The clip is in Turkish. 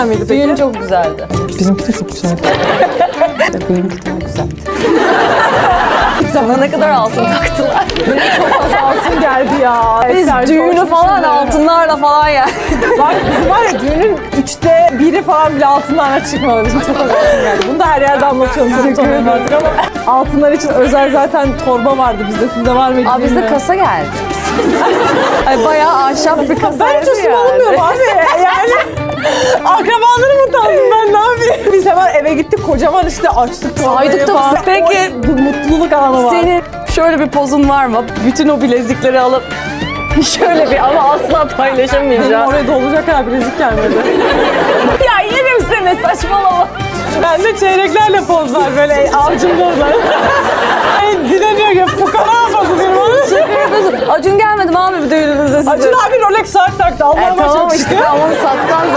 güzel miydi peki? Düğün çok güzeldi. Bizimki de çok güzeldi. Benimki daha güzeldi. Sana ne kadar altın taktılar. Altın geldi ya. Biz Eser düğünü falan altınlarla falan ya. Bak bizim var ya düğünün üçte biri falan bile altınlarla çıkmadı. Bizim çok az altın geldi. Bunu da her yerde anlatıyorum. Çok artık ama altınlar için özel zaten torba vardı bizde. Sizde var mıydı Aa bizde kasa geldi. Ay bayağı ahşap bir kasa Ben hiç ısınamıyorum abi. Yani eve gittik kocaman işte açtık Saydık da falan. peki- bu mutluluk anı var. Senin şöyle bir pozun var mı? Bütün o bilezikleri alıp şöyle bir ama asla paylaşamayacağım. oraya dolacak ha bilezik gelmedi. ya yerim seni saçmalama. ben de çeyreklerle pozlar böyle avcım pozlar. Ay dileniyor ya fukara bakıyorum ona. Acun gelmedi mi abi bir düğününüze sizin? Acun abi Rolex saat taktı. Allah'ıma E, tamam çok işte onu satsan zaten.